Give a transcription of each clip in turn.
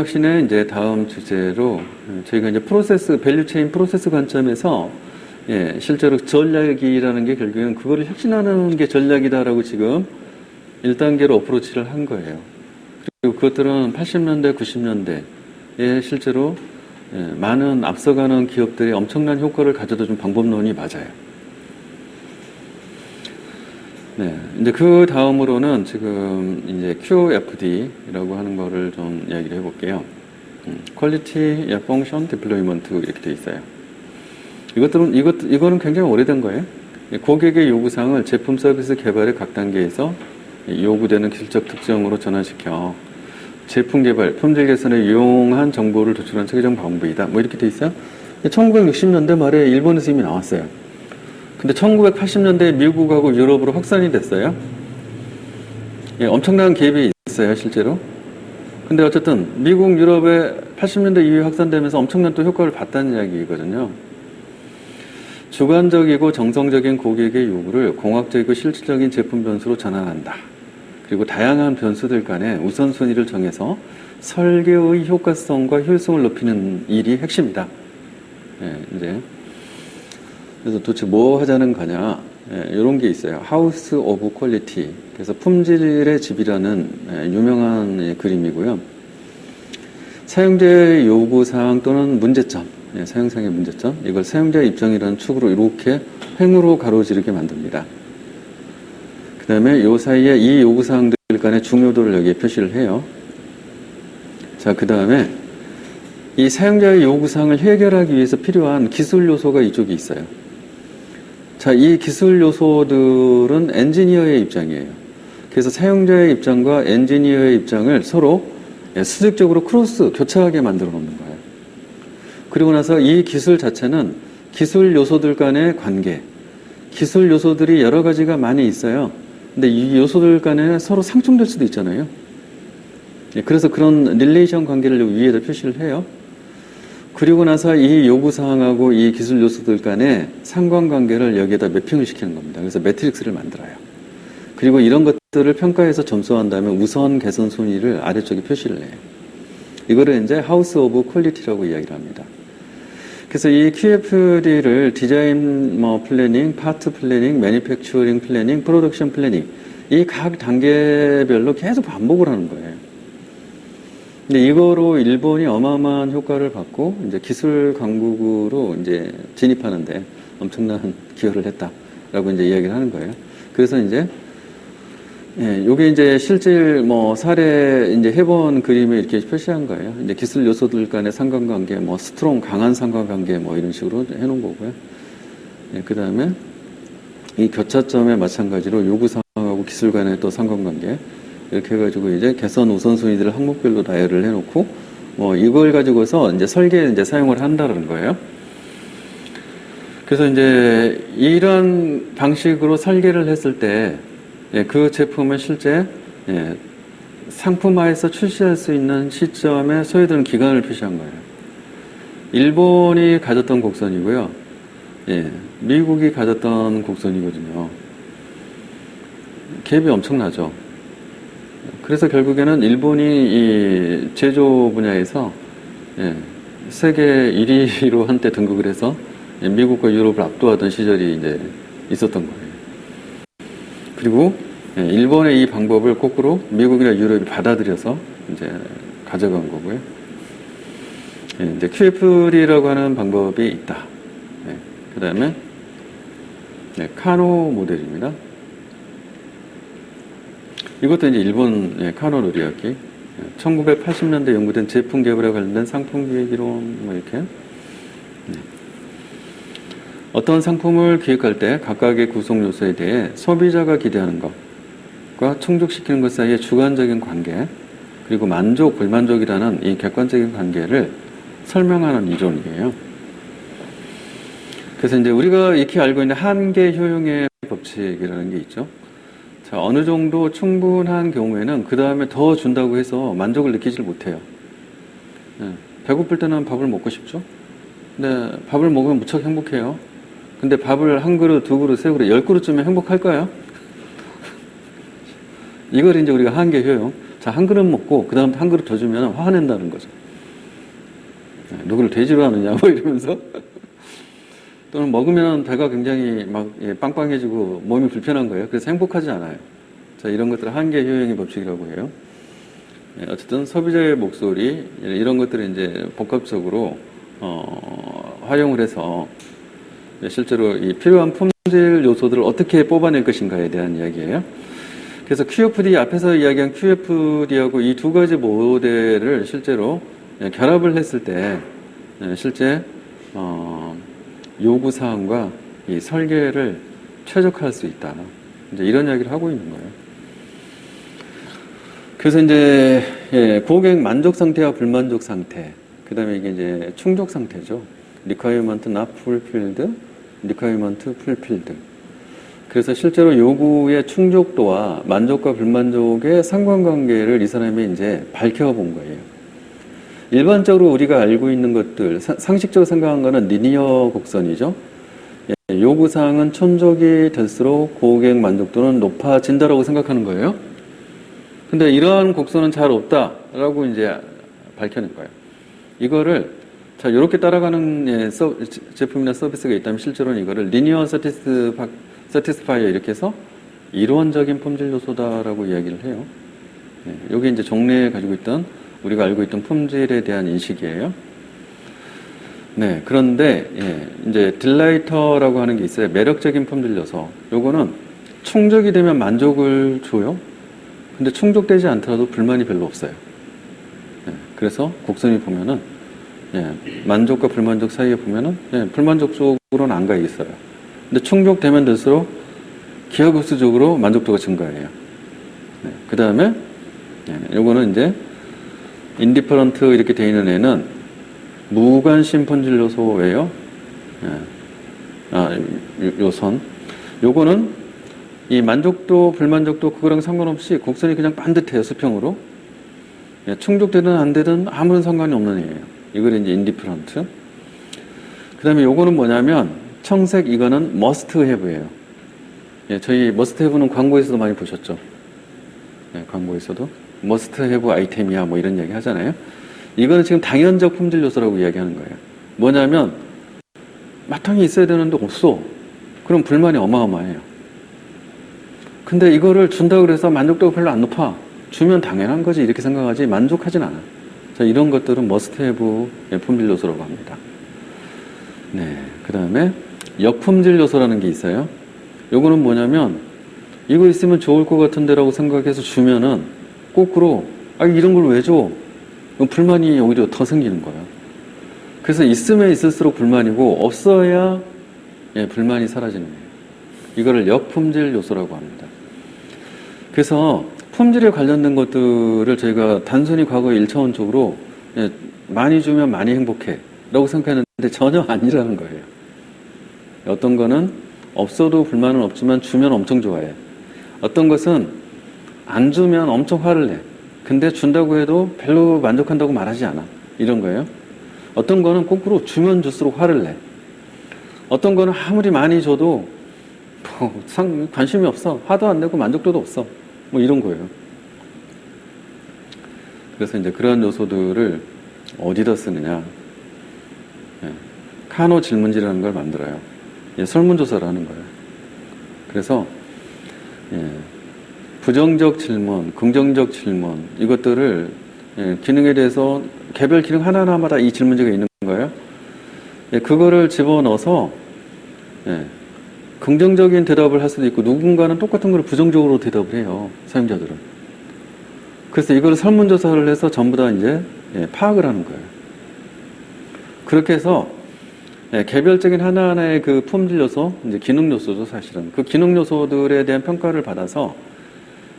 혁신의 이제 다음 주제로 예, 저희가 이제 프로세스 밸류 체인 프로세스 관점에서 예, 실제로 전략이라는 게 결국에는 그거를 혁신하는 게 전략이다라고 지금 1단계로 어프로치를 한 거예요. 그리고 그것들은 80년대, 90년대에 실제로 예, 많은 앞서가는 기업들이 엄청난 효과를 가져다 준 방법론이 맞아요. 네, 이제 그 다음으로는 지금 이제 QFD라고 하는 거를 좀 이야기를 해볼게요. 퀄리티 펑션 디플로이먼트 이렇게 돼 있어요. 이것들은 이것 이거는 굉장히 오래된 거예요. 고객의 요구사항을 제품 서비스 개발의 각 단계에서 요구되는 기술적 특성으로 전환시켜 제품 개발, 품질 개선에 유용한 정보를 도출하는 체계적 방법이다. 뭐 이렇게 돼 있어요. 1960년대 말에 일본에서 이미 나왔어요. 근데 1980년대에 미국하고 유럽으로 확산이 됐어요. 예, 엄청난 갭이 있어요, 실제로. 근데 어쨌든 미국, 유럽에 80년대 이후에 확산되면서 엄청난 또 효과를 봤다는 이야기거든요. 주관적이고 정성적인 고객의 요구를 공학적이고 실질적인 제품 변수로 전환한다. 그리고 다양한 변수들 간의 우선순위를 정해서 설계의 효과성과 효율성을 높이는 일이 핵심이다. 예, 이제 그래서 도대체 뭐 하자는 거냐 예, 이런 게 있어요. 하우스 오브 퀄리티. 그래서 품질의 집이라는 예, 유명한 예, 그림이고요. 사용자의 요구사항 또는 문제점, 예, 사용상의 문제점, 이걸 사용자의 입장이라는 축으로 이렇게 횡으로 가로지르게 만듭니다. 그 다음에 요 사이에 이 요구사항들 간의 중요도를 여기에 표시를 해요. 자, 그 다음에 이 사용자의 요구사항을 해결하기 위해서 필요한 기술 요소가 이쪽에 있어요. 자, 이 기술 요소들은 엔지니어의 입장이에요. 그래서 사용자의 입장과 엔지니어의 입장을 서로 예, 수직적으로 크로스, 교차하게 만들어 놓는 거예요. 그리고 나서 이 기술 자체는 기술 요소들 간의 관계, 기술 요소들이 여러 가지가 많이 있어요. 근데 이 요소들 간에 서로 상충될 수도 있잖아요. 예, 그래서 그런 릴레이션 관계를 위에다 표시를 해요. 그리고 나서 이 요구사항하고 이 기술 요소들 간의 상관관계를 여기에다 매핑을 시키는 겁니다. 그래서 매트릭스를 만들어요. 그리고 이런 것들을 평가해서 점수한 다음에 우선 개선 순위를 아래쪽에 표시를 해요. 이거를 이제 하우스 오브 퀄리티라고 이야기를 합니다. 그래서 이 QFD를 디자인 뭐 플래닝, 파트 플래닝, 매니팩처링 플래닝, 프로덕션 플래닝 이 각 단계별로 계속 반복을 하는 거예요. 근데 이거로 일본이 어마어마한 효과를 받고 이제 기술 강국으로 이제 진입하는데 엄청난 기여를 했다라고 이제 이야기를 하는 거예요. 그래서 이제 예, 요게 이제 실질 뭐 사례 이제 해본 그림을 이렇게 표시한 거예요. 이제 기술 요소들 간의 상관관계, 뭐 스트롱 강한 상관관계 뭐 이런 식으로 해놓은 거고요. 예, 그 다음에 이 교차점에 마찬가지로 요구사항하고 기술 간의 또 상관관계 이렇게 해가지고 이제 개선 우선순위들을 항목별로 나열을 해놓고 뭐 이걸 가지고서 이제 설계에 이제 사용을 한다는 거예요. 그래서 이제 이런 방식으로 설계를 했을 때 예, 그 제품을 실제 예, 상품화해서 출시할 수 있는 시점에 소요되는 기간을 표시한 거예요. 일본이 가졌던 곡선이고요. 예, 미국이 가졌던 곡선이거든요. 갭이 엄청나죠. 그래서 결국에는 일본이 이 제조 분야에서 예, 세계 1위로 한때 등극을 해서 예, 미국과 유럽을 압도하던 시절이 이제 있었던 거예요. 그리고 예, 일본의 이 방법을 거꾸로 미국이나 유럽이 받아들여서 이제 가져간 거고요. 예, 이제 QFD라고 하는 방법이 있다. 예, 그 다음에 네, 카노 모델입니다. 이것도 이제 일본 예, 카노 놀이야기. 1980년대 연구된 제품 개발에 관련된 상품 기획 이론 뭐 이렇게 네. 어떤 상품을 기획할 때 각각의 구성 요소에 대해 소비자가 기대하는 것과 충족시키는 것 사이의 주관적인 관계 그리고 만족 불만족이라는 이 객관적인 관계를 설명하는 이론이에요. 그래서 이제 우리가 익히 알고 있는 한계 효용의 법칙이라는 게 있죠. 자, 어느 정도 충분한 경우에는 그 다음에 더 준다고 해서 만족을 느끼질 못해요. 예, 배고플 때는 밥을 먹고 싶죠? 근데 밥을 먹으면 무척 행복해요. 근데 밥을 한 그릇, 두 그릇, 세 그릇, 열 그릇쯤에 행복할까요? 이걸 이제 우리가 한계 효용. 자, 한 그릇 먹고, 그 다음 한 그릇 더 주면 화낸다는 거죠. 네, 누구를 돼지로 하느냐, 뭐 이러면서. 또는 먹으면 배가 굉장히 막 예, 빵빵해지고 몸이 불편한 거예요. 그래서 행복하지 않아요. 자, 이런 것들을 한계 효용의 법칙이라고 해요. 예, 어쨌든 소비자의 목소리, 예, 이런 것들을 이제 복합적으로, 어, 활용을 해서 예, 실제로 이 필요한 품질 요소들을 어떻게 뽑아낼 것인가에 대한 이야기예요. 그래서 QFD 앞에서 이야기한 QFD하고 이 두 가지 모델을 실제로 예, 결합을 했을 때 예, 실제 어, 요구 사항과 이 설계를 최적화할 수 있다. 이제 이런 이야기를 하고 있는 거예요. 그래서 이제 예, 고객 만족 상태와 불만족 상태, 그 다음에 이게 이제 충족 상태죠. requirement not fulfilled, requirement fulfilled. 그래서 실제로 요구의 충족도와 만족과 불만족의 상관관계를 이 사람이 이제 밝혀본 거예요. 일반적으로 우리가 알고 있는 것들, 사- 상식적으로 생각한 거는 리니어 곡선이죠. 예, 요구사항은 천족이 될수록 고객 만족도는 높아진다라고 생각하는 거예요. 근데 이러한 곡선은 잘 없다라고 이제 밝혀낸 거예요. 이거를 자 이렇게 따라가는 예, 서- 제- 제품이나 서비스가 있다면 실제로는 이거를 리니어 서티스파, 서티스파이어 이렇게 해서 이론적인 품질 요소다라고 이야기를 해요. 예, 여기 이제 종래에 가지고 있던 우리가 알고 있던 품질에 대한 인식이에요. 네, 그런데 예, 이제 딜라이터라고 하는 게 있어요. 매력적인 품질 요소. 요거는 충족이 되면 만족을 줘요. 근데 충족되지 않더라도 불만이 별로 없어요. 예, 그래서 곡선이 보면은 예, 만족과 불만족 사이에 보면은 예, 불만족 쪽으로는 안 가 있어요. 근데 충족되면 될수록 기하급수적으로 만족도가 증가해요. 네, 그 다음에 예, 요거는 이제 인디퍼런트 이렇게 돼 있는 애는 무관심 품질 요소예요. 예. 아, 요, 요 선. 요거는 이 만족도, 불만족도 그거랑 상관없이 곡선이 그냥 반듯해요, 수평으로. 예, 충족되든 안 되든 아무런 상관이 없는 애예요. 이걸 이제 인디퍼런트. 그 다음에 요거는 뭐냐면 청색 이거는 머스트 해브예요. 예, 저희 머스트 해브는 광고에서도 많이 보셨죠? 예, 광고에서도. 머스트 해브 아이템이야 뭐 이런 이야기 하잖아요. 이거는 지금 당연적 품질 요소라고 이야기하는 거예요. 뭐냐면 마땅히 있어야 되는데 없어. 그럼 불만이 어마어마해요. 근데 이거를 준다고 그래서 만족도가 별로 안 높아. 주면 당연한 거지 이렇게 생각하지 만족하진 않아. 자, 이런 것들은 머스트 해브의 품질 요소라고 합니다. 네. 그 다음에 역품질 요소라는 게 있어요. 요거는 뭐냐면 이거 있으면 좋을 것 같은데 라고 생각해서 주면은 거꾸로 아 이런 걸 왜 줘? 불만이 오히려 더 생기는 거예요. 그래서 있으면 있을수록 불만이고 없어야 예, 불만이 사라지는 거예요. 이거를 역품질 요소라고 합니다. 그래서 품질에 관련된 것들을 저희가 단순히 과거 1차원적으로 예, 많이 주면 많이 행복해 라고 생각했는데 전혀 아니라는 거예요. 어떤 거는 없어도 불만은 없지만 주면 엄청 좋아해. 어떤 것은 안 주면 엄청 화를 내. 근데 준다고 해도 별로 만족한다고 말하지 않아. 이런 거예요. 어떤 거는 거꾸로 주면 줄수록 화를 내. 어떤 거는 아무리 많이 줘도 뭐 상, 관심이 없어. 화도 안 내고 만족도도 없어. 뭐 이런 거예요. 그래서 이제 그런 요소들을 어디다 쓰느냐. 예, 카노 질문지라는 걸 만들어요. 예, 설문조사를 하는 거예요. 그래서 예, 부정적 질문, 긍정적 질문 이것들을 예, 기능에 대해서 개별 기능 하나하나마다 이 질문지가 있는 거예요. 예, 그거를 집어넣어서 예, 긍정적인 대답을 할 수도 있고 누군가는 똑같은 걸 부정적으로 대답을 해요. 사용자들은. 그래서 이걸 설문조사를 해서 전부 다 이제 예, 파악을 하는 거예요. 그렇게 해서 예, 개별적인 하나하나의 그 품질 요소, 이제 기능 요소죠, 사실은. 그 기능 요소들에 대한 평가를 받아서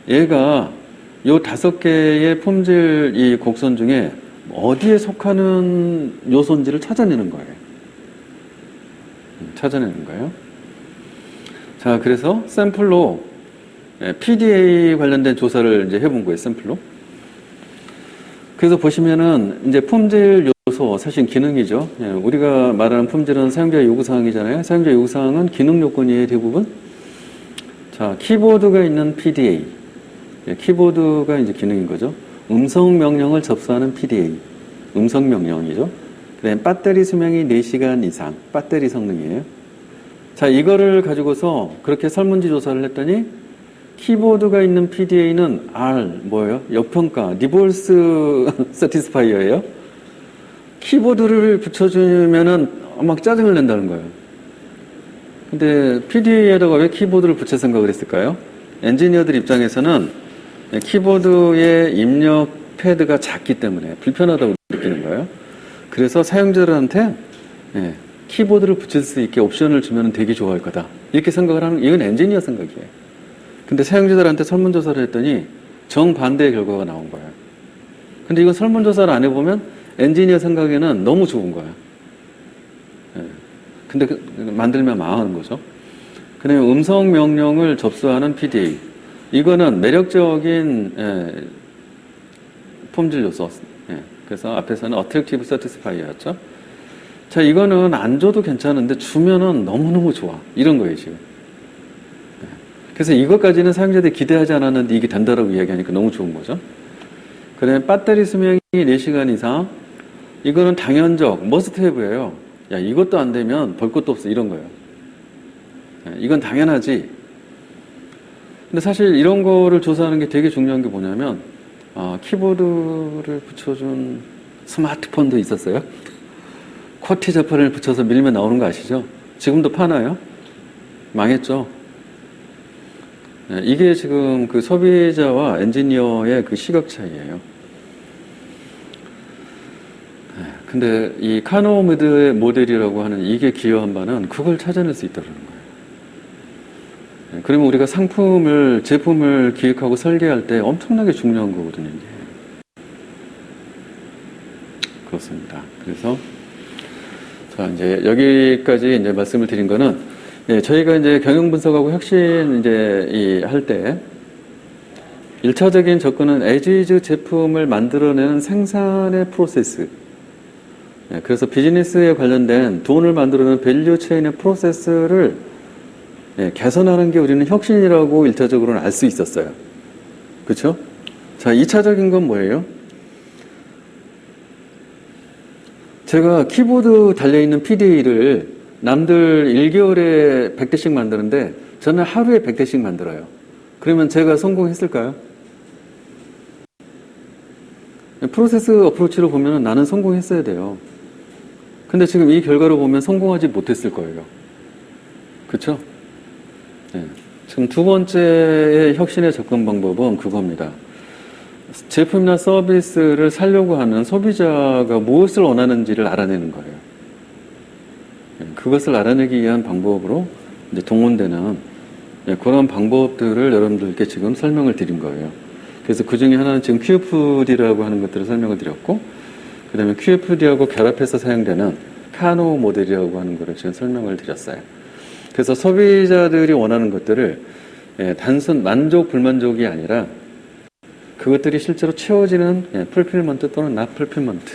얘가 요 다섯 개의 품질 이 곡선 중에 어디에 속하는 요소인지를 찾아내는 거예요. 음, 찾아내는 거예요. 자, 그래서 샘플로 예, PDA 관련된 조사를 이제 해본 거예요, 샘플로. 그래서 보시면은 이제 품질 요소, 사실 기능이죠. 예, 우리가 말하는 품질은 사용자 요구사항이잖아요. 사용자 요구사항은 기능 요건이에요, 대부분. 자, 키보드가 있는 PDA. 예, 키보드가 이제 기능인 거죠. 음성 명령을 접수하는 PDA. 음성 명령이죠. 그다음에 배터리 수명이 4시간 이상. 배터리 성능이에요. 자, 이거를 가지고서 그렇게 설문지 조사를 했더니 키보드가 있는 PDA는 R 뭐예요? 역평가 리볼스 세티스파이어예요. 키보드를 붙여주면은 막 짜증을 낸다는 거예요. 근데 PDA에다가 왜 키보드를 붙일 생각을 했을까요? 엔지니어들 입장에서는 키보드의 입력 패드가 작기 때문에 불편하다고 느끼는 거예요. 그래서 사용자들한테 예, 키보드를 붙일 수 있게 옵션을 주면 되게 좋아할 거다. 이렇게 생각을 하는, 이건 엔지니어 생각이에요. 근데 사용자들한테 설문조사를 했더니 정반대의 결과가 나온 거예요. 근데 이건 설문조사를 안 해보면 엔지니어 생각에는 너무 좋은 거예요. 예. 근데 그- 만들면 망하는 거죠. 그 다음에 음성 명령을 접수하는 PDA. 이거는 매력적인 예, 품질 요소. 예. 그래서 앞에서는 attractive satisfier였죠. 자, 이거는 안 줘도 괜찮은데 주면은 너무너무 좋아. 이런 거예요, 지금. 예. 그래서 이것까지는 사용자들이 기대하지 않았는데 이게 된다라고 이야기하니까 너무 좋은 거죠. 그 다음에 배터리 수명이 4시간 이상. 이거는 당연적, 머스트 헤브예요. 야, 이것도 안 되면 볼 것도 없어. 이런 거예요. 예, 이건 당연하지. 근데 사실 이런 거를 조사하는 게 되게 중요한 게 뭐냐면, 아, 키보드를 붙여준 스마트폰도 있었어요. 쿼티 자판을 붙여서 밀면 나오는 거 아시죠? 지금도 파나요? 망했죠? 예, 이게 지금 그 소비자와 엔지니어의 그 시각 차이예요. 예, 근데 이 카노미드의 모델이라고 하는 이게 기여한 바는 그걸 찾아낼 수 있다는 거예요. 예, 그러면 우리가 상품을, 제품을 기획하고 설계할 때 엄청나게 중요한 거거든요. 그렇습니다. 그래서 자 이제 여기까지 이제 말씀을 드린 거는 예, 저희가 이제 경영 분석하고 혁신 이제 이할때 일차적인 접근은 에지즈 제품을 만들어내는 생산의 프로세스. 예, 그래서 비즈니스에 관련된 돈을 만들어내는 밸류 체인의 프로세스를 예, 개선하는 게 우리는 혁신이라고 일차적으로는 알 수 있었어요. 그렇죠? 자, 2차적인 건 뭐예요? 제가 키보드 달려있는 PDA를 남들 1개월에 100대씩 만드는데 저는 하루에 100대씩 만들어요. 그러면 제가 성공했을까요? 프로세스 어프로치로 보면 나는 성공했어야 돼요. 근데 지금 이 결과로 보면 성공하지 못했을 거예요. 그쵸? 네. 지금 두 번째의 혁신의 접근 방법은 그겁니다. 제품이나 서비스를 살려고 하는 소비자가 무엇을 원하는지를 알아내는 거예요. 예, 그것을 알아내기 위한 방법으로 이제 동원되는 예, 그런 방법들을 여러분들께 지금 설명을 드린 거예요. 그래서 그 중에 하나는 지금 QFD라고 하는 것들을 설명을 드렸고, 그 다음에 QFD하고 결합해서 사용되는 카노 모델이라고 하는 것을 지금 설명을 드렸어요. 그래서 소비자들이 원하는 것들을 예, 단순 만족, 불만족이 아니라 그것들이 실제로 채워지는 예, 풀필먼트 또는 나 풀필먼트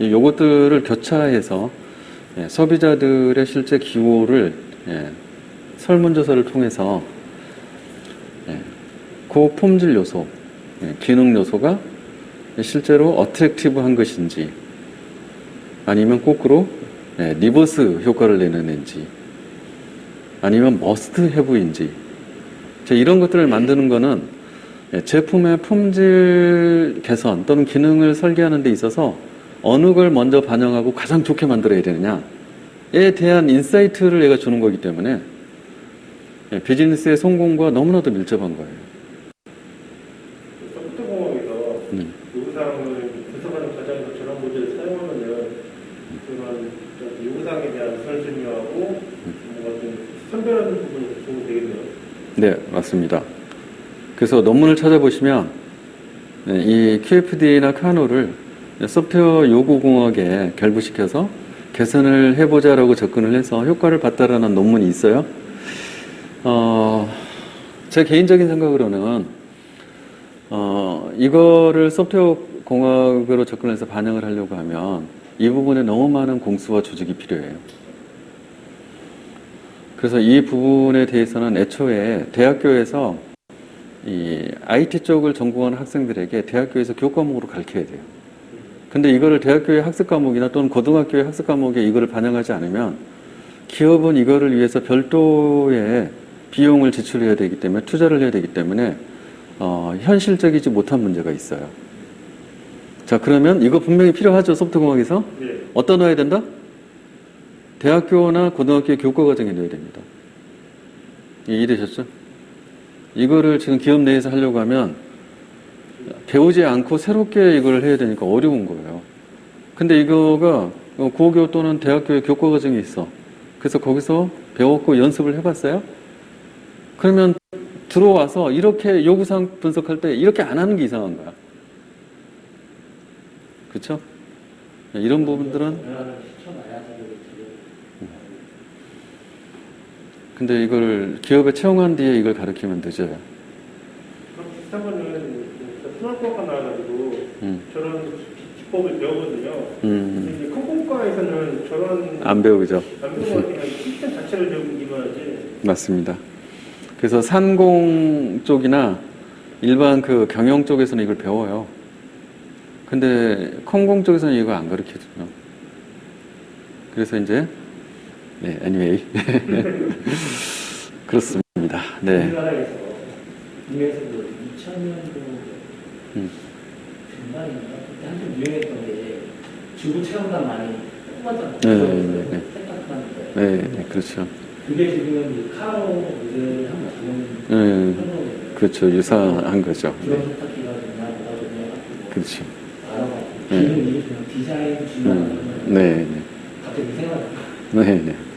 요것들을 교차해서 예, 소비자들의 실제 기호를 예, 설문조사를 통해서 예, 그 품질 요소, 예, 기능 요소가 실제로 어트랙티브한 것인지 아니면 거꾸로 예, 리버스 효과를 내는지 아니면 머스트 해부인지 이런 것들을 만드는 거는 예, 제품의 품질 개선 또는 기능을 설계하는 데 있어서 어느 걸 먼저 반영하고 가장 좋게 만들어야 되느냐에 대한 인사이트를 얘가 주는 거기 때문에 예, 비즈니스의 성공과 너무나도 밀접한 거예요. 소프트공학에서 음. 요구 사항을 분석하는 과정에서 저런 모델을 사용하면은 그런 저 요구사항에 대한 좀 선별하는 부분이 도움이 되겠네요. 네, 맞습니다. 그래서 논문을 찾아보시면 네, 이 QFD나 카노를 소프트웨어 요구공학에 결부시켜서 개선을 해보자라고 접근을 해서 효과를 봤다라는 논문이 있어요. 어, 제 개인적인 생각으로는 어, 이거를 소프트웨어 공학으로 접근해서 반영을 하려고 하면 이 부분에 너무 많은 공수와 조직이 필요해요. 그래서 이 부분에 대해서는 애초에 대학교에서 이 IT 쪽을 전공하는 학생들에게 대학교에서 교육 과목으로 가르쳐야 돼요. 근데 이거를 대학교의 학습 과목이나 또는 고등학교의 학습 과목에 이거를 반영하지 않으면 기업은 이거를 위해서 별도의 비용을 지출해야 되기 때문에 투자를 해야 되기 때문에 어, 현실적이지 못한 문제가 있어요. 자 그러면 이거 분명히 필요하죠 소프트공학에서 예. 어디다 넣어야 된다? 대학교나 고등학교의 교과 과정에 넣어야 됩니다. 이해되셨죠? 이거를 지금 기업 내에서 하려고 하면 배우지 않고 새롭게 이걸 해야 되니까 어려운 거예요. 근데 이거가 고교 또는 대학교의 교과 과정이 있어. 그래서 거기서 배웠고 연습을 해봤어요? 그러면 들어와서 이렇게 요구사항 분석할 때 이렇게 안 하는 게 이상한 거야. 그쵸? 이런 부분들은 근데 이걸 기업에 채용한 뒤에 이걸 가르치면. 그럼 비슷한 거는 수학과가 나와가지고 음. 저런 기법을 배우거든요. 음, 이제 컴공과에서는 저런 안 배우죠. 안 배우고 그냥 시스템 자체를 배우기만 하지. 맞습니다. 그래서 산공 쪽이나 일반 그 경영 쪽에서는 이걸 배워요. 근데 컴공 쪽에서는 이거 안 가르쳐줘요. 그래서 이제, 네, anyway. 그렇습니다. 네. 우리나라에서 국내에서도 2000년도 음. 중반인가 그때 한참 유행했던 게 주부 체험단 많이 뽑았잖아요. 네, 네, 네. 네, 네, 그렇죠. 그게 지금 이 카로 한번 적용 네, 그렇죠. 유사한 거죠. 됐냐 그렇죠. 네. 이게 그냥 디자인 음, 중요한 네, 네. 갑자기 생각나 네, 네.